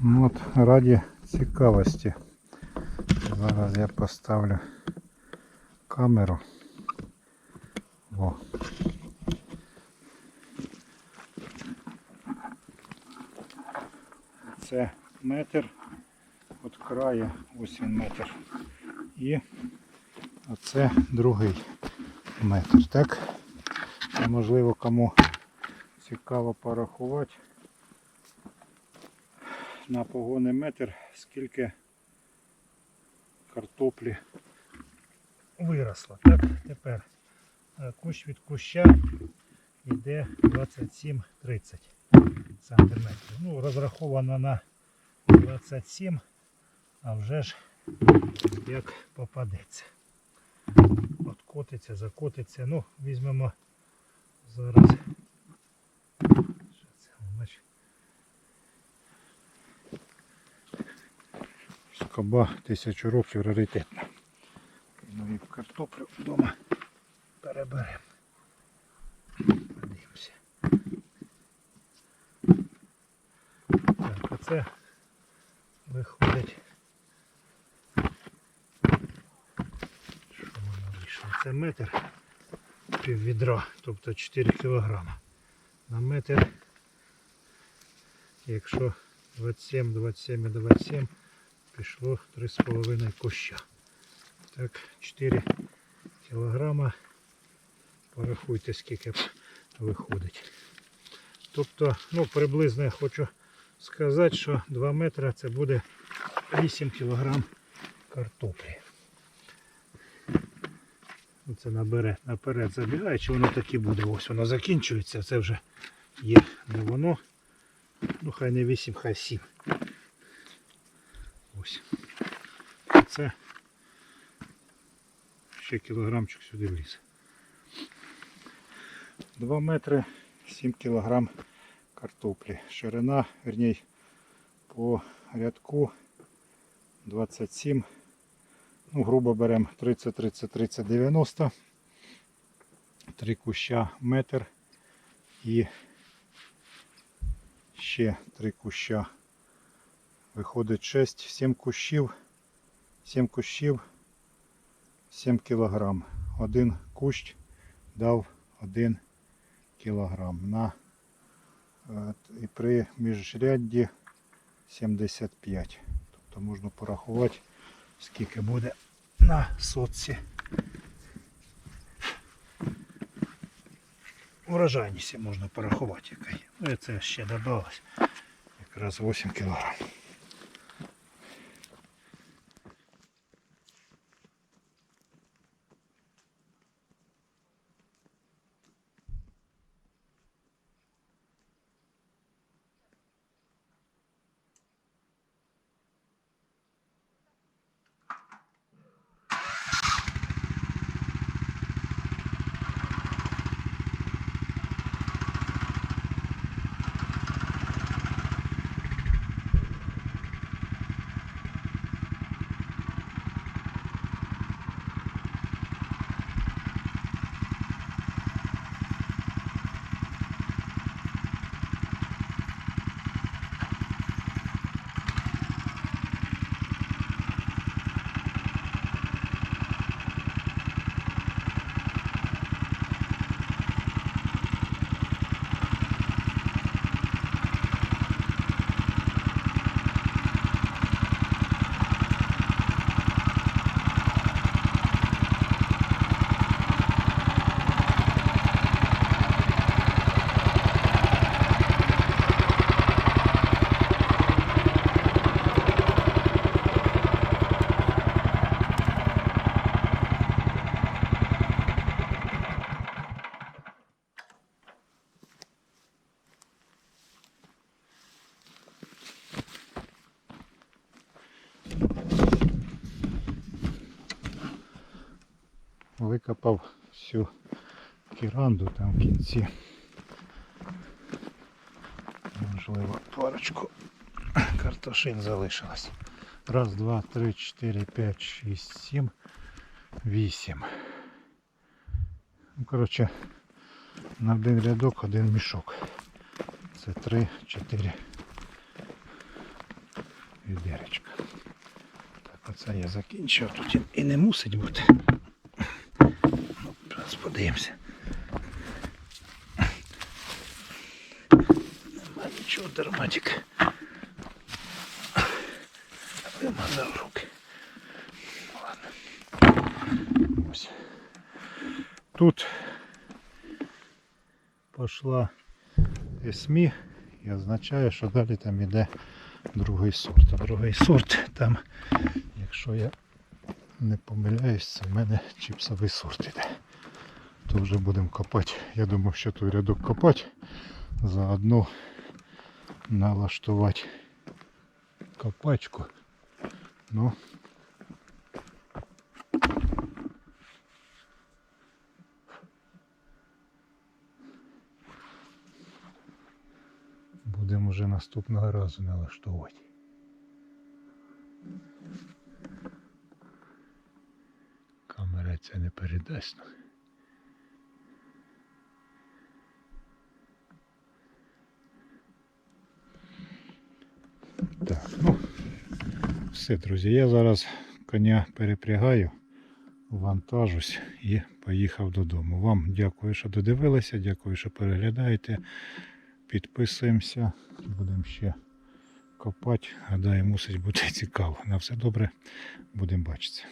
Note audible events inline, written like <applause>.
Ну От раді цікавості. Зараз я поставлю камеру. О. Це метр від краю, ось він метр. І оце другий метр. Так? Можливо кому цікаво порахувати на погонний метр, скільки картоплі виросло. Так, тепер е, кущ від куща йде 27-30 сантиметрів. Ну, розраховано на 27, а вже ж як попадеться. От котиться, закотиться. Ну, візьмемо зараз. Що це? Бач. Скоба тисячу років раритетна. Ну і картоплю вдома переберемо. Подивимося. Так, оце виходить. Що воно вийшло? Це метр пів відра, тобто 4 кілограма. На метр, якщо 27, 27 і 27, пішло 3,5 куща. Так, 4 кілограма. Порахуйте, скільки виходить. Тобто, ну, приблизно я хочу сказати, що 2 метри це буде 8 кілограм картоплі. Це набере, наперед забігає, чи воно так і буде. Ось воно закінчується, це вже є не воно. Ну хай не 8, хай 7. Ось. Це ще кілограмчик сюди вліз. 2 метри 7 кілограм картоплі. Ширина, верній, по рядку 27. Ну, грубо беремо 30, 30, 30, 90. Три куща метр і ще три куща. Виходить 6, 7 кущів. 7 кущів 7 кілограм. Один кущ дав 1 кілограм. На, е, і при міжрядді 75. Тобто можна порахувати, скільки буде на сотці. Врожайність можна порахувати яка є. Ну і це ще додалось. Якраз 8 кілограм. Викопав всю кіранду там в кінці. Можливо, парочку картошин залишилось. Раз, два, три, чотири, п'ять, шість, сім, вісім. Ну, коротше, на один рядок один мішок. Це три, чотири, відеречка. Так, оце я закінчив. Тут і- не мусить бути. Зараз подивимося. Нема нічого, дерматик. Вимазав руки. Ладно. Ось. Тут пішла СМІ і означає, що далі там іде другий сорт. А другий сорт там, якщо я не помиляюсь, це в мене чіпсовий сорт іде. То вже будемо копати. Я думав, що той рядок копати, заодно налаштувати копачку. Ну, будемо вже наступного разу налаштовувати. Камера це не передасть. Так, ну, все, друзі, я зараз коня перепрягаю, вантажусь і поїхав додому. Вам дякую, що додивилися, дякую, що переглядаєте. Підписуємося, будемо ще копати. Гадаю, мусить бути <laughs> цікаво. На все добре, будемо бачитися.